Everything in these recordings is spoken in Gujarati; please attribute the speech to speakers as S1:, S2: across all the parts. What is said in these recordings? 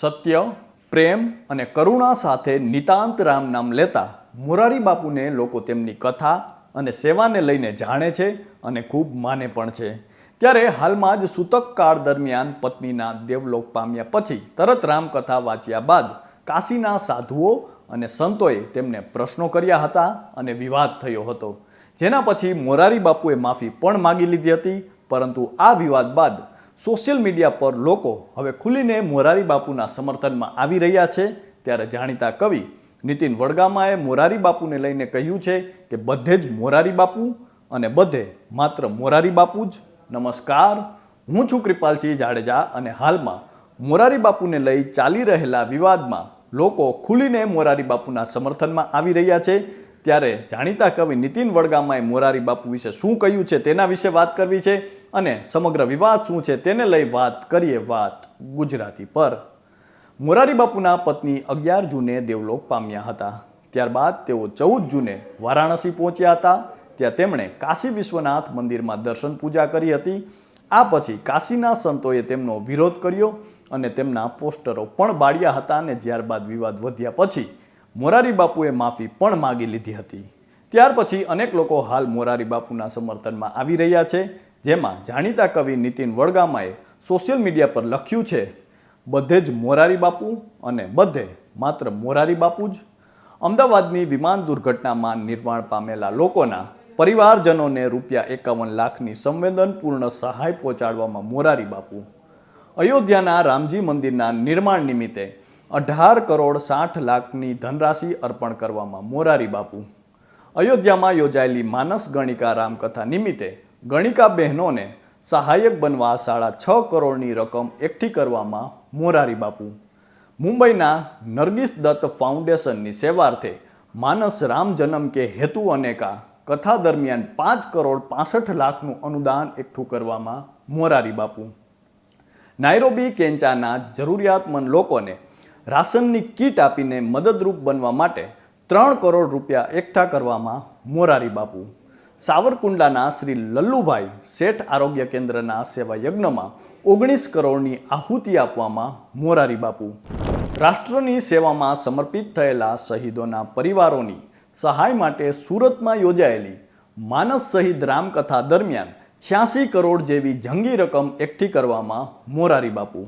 S1: સત્ય, પ્રેમ અને કરુણા સાથે નિતાંત રામ નામ લેતા મોરારી બાપુને લોકો તેમની કથા અને સેવાને લઈને જાણે છે અને ખૂબ માને પણ છે. ત્યારે હાલમાં જ સૂતક કાળ દરમિયાન પત્નીના દેવલોક પામ્યા પછી તરત રામકથા વાંચ્યા બાદ કાશીના સાધુઓ અને સંતોએ તેમને પ્રશ્નો કર્યા હતા અને વિવાદ થયો હતો. જેના પછી મોરારી બાપુએ માફી પણ માગી લીધી હતી, પરંતુ આ વિવાદ બાદ સોશિયલ મીડિયા પર લોકો હવે ખુલીને મોરારી બાપુના સમર્થનમાં આવી રહ્યા છે. ત્યારે જાણીતા કવિ નીતિન વડગામાએ મોરારી બાપુને લઈને કહ્યું છે કે બધે જ મોરારી બાપુ અને બધે માત્ર મોરારી બાપુ જ. નમસ્કાર, હું છું કૃપાલસિંહ જાડેજા અને હાલમાં મોરારી બાપુને લઈ ચાલી રહેલા વિવાદમાં લોકો ખુલીને મોરારી બાપુના સમર્થનમાં આવી રહ્યા છે. ત્યારે જાણીતા કવિ નીતિન વડગામાએ મોરારી બાપુ વિશે શું કહ્યું છે તેના વિશે વાત કરવી છે અને સમગ્ર વિવાદ શું છે તેને લઈ વાત કરીએ વાત ગુજરાતી પર. મોરારી બાપુના પત્ની અગિયાર જૂને દેવલોક પામ્યા હતા. ત્યારબાદ તેઓ ચૌદ જૂને વારાણસી પહોંચ્યા હતા. ત્યાં તેમણે કાશી વિશ્વનાથ મંદિરમાં દર્શન પૂજા કરી હતી. આ પછી કાશીના સંતોએ તેમનો વિરોધ કર્યો અને તેમના પોસ્ટરો પણ બાળ્યા હતા અને ત્યારબાદ વિવાદ વધ્યા પછી મોરારી બાપુએ માફી પણ માગી લીધી હતી. ત્યાર પછી અનેક લોકો હાલ મોરારી બાપુના સમર્થનમાં આવી રહ્યા છે, જેમાં જાણીતા કવિ નીતિન વડગામાએ સોશિયલ મીડિયા પર લખ્યું છે, બધે જ મોરારી બાપુ અને બધે માત્ર મોરારી બાપુ જ. અમદાવાદની વિમાન દુર્ઘટનામાં નિર્વાણ પામેલા લોકોના પરિવારજનોને રૂપિયા એકાવન લાખની સંવેદનપૂર્ણ સહાય પહોંચાડવામાં મોરારી બાપુ. અયોધ્યાના રામજી મંદિરના નિર્માણ નિમિત્તે અઢાર કરોડ સાઠ લાખની ધનરાશિ અર્પણ કરવામાં મોરારી બાપુ. અયોધ્યામાં યોજાયેલી માનસ ગણિકા રામકથા નિમિત્તે ગણિકા બહેનોને સહાયક બનવા સાડા છ કરોડની રકમ એકઠી કરવામાં મોરારી બાપુ. મુંબઈના નરગીસ દત્ત ફાઉન્ડેશનની સેવાર્થે માનસ રામ જન્મ કે હેતુ અનેકા કથા દરમિયાન પાંચ કરોડ પાસઠ લાખનું અનુદાન એકઠું કરવામાં મોરારી બાપુ. નાયરોબી કેન્ચાના જરૂરિયાતમંદ લોકોને રાશનની કીટ આપીને મદદરૂપ બનવા માટે ત્રણ કરોડ રૂપિયા એકઠા કરવામાં મોરારી બાપુ. સાવરકુંડલાના શ્રી લલ્લુભાઈ શેઠ આરોગ્ય કેન્દ્રના સેવા યજ્ઞમાં ઓગણીસ કરોડની આહુતિ આપવામાં મોરારી બાપુ. રાષ્ટ્રની સેવામાં સમર્પિત થયેલા શહીદોના પરિવારોની સહાય માટે સુરતમાં યોજાયેલી માનસ શહીદ રામકથા દરમિયાન છ્યાસી કરોડ જેવી જંગી રકમ એકઠી કરવામાં મોરારી બાપુ.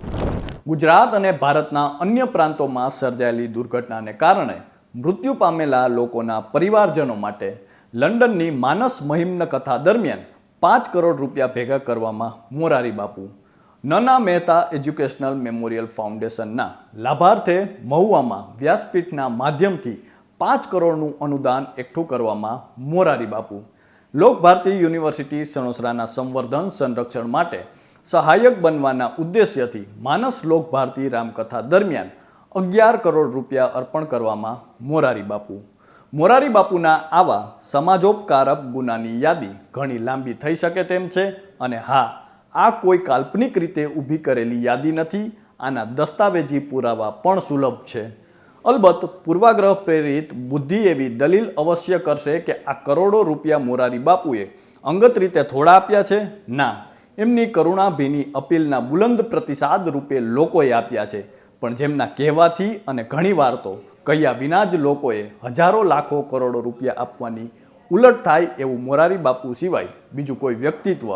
S1: ગુજરાત અને ભારતના અન્ય પ્રાંતોમાં સર્જાયેલી દુર્ઘટનાને કારણે મૃત્યુ પામેલા લોકોના પરિવારજનો માટે લંડનની માનસ મહિમ્ન કથા દરમિયાન પાંચ કરોડ રૂપિયા ભેગા કરવામાં મોરારી બાપુ. નના મહેતા એજ્યુકેશનલ મેમોરિયલ ફાઉન્ડેશનના લાભાર્થે મહુવામાં વ્યાસપીઠના માધ્યમથી પાંચ કરોડનું અનુદાન એકઠું કરવામાં મોરારી બાપુ. લોકભારતી યુનિવર્સિટી સણોસરાના સંવર્ધન સંરક્ષણ માટે સહાયક બનવાના ઉદ્દેશ્યથી માનસ લોક ભારતી રામકથા દરમિયાન અગિયાર કરોડ રૂપિયા અર્પણ કરવામાં મોરારી બાપુ. મોરારી બાપુના આવા સમાજોપકારક ગુનાની યાદી ઘણી લાંબી થઈ શકે તેમ છે અને હા, આ કોઈ કાલ્પનિક રીતે ઊભી કરેલી યાદી નથી, આના દસ્તાવેજી પુરાવા પણ સુલભ છે. અલબત્ત પૂર્વાગ્રહ પ્રેરિત બુદ્ધિ એવી દલીલ અવશ્ય કરશે કે આ કરોડો રૂપિયા મોરારી બાપુએ અંગત રીતે થોડા આપ્યા છે? ના. એમની કરુણાભીની અપીલના બુલંદ પ્રતિસાદ રૂપે લોકોએ આપ્યા છે. પણ જેમના કહેવાથી અને ઘણીવાર તો કહ્યા વિના જ લોકોએ હજારો લાખો કરોડો રૂપિયા આપવાની ઉલટ થાય એવું મોરારી બાપુ સિવાય બીજું કોઈ વ્યક્તિત્વ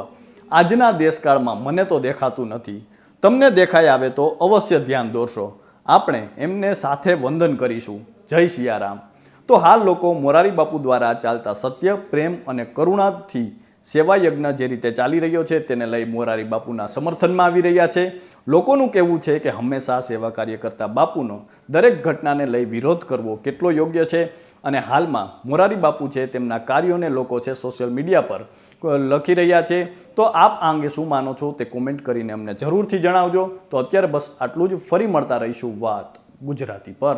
S1: આજના દેશકાળમાં મને તો દેખાતું નથી. તમને દેખાઈ આવે તો અવશ્ય ધ્યાન દોરશો. આપણે એમને સાથે વંદન કરીશું. જય સિયારામ. તો હાલ લોકો મોરારી બાપુ દ્વારા ચાલતા સત્ય, પ્રેમ અને કરુણાથી સેવા યજ્ઞ જે રીતે ચાલી રહ્યો છે તેને લઈ મોરારી બાપુના સમર્થનમાં આવી રહ્યા છે. લોકોનું કહેવું છે કે હંમેશા સેવા કાર્ય કરતા બાપુનો દરેક ઘટનાને લઈ વિરોધ કરવો કેટલો યોગ્ય છે અને હાલમાં મોરારી બાપુ છે તેમના કાર્યોને લોકો છે સોશિયલ મીડિયા પર લખી રહ્યા છે. તો આપ આ અંગે શું માનો છો તે કોમેન્ટ કરીને અમને જરૂરથી જણાવજો. તો અત્યારે બસ આટલું જ. ફરી મળતા રહીશું વાત ગુજરાતી પર.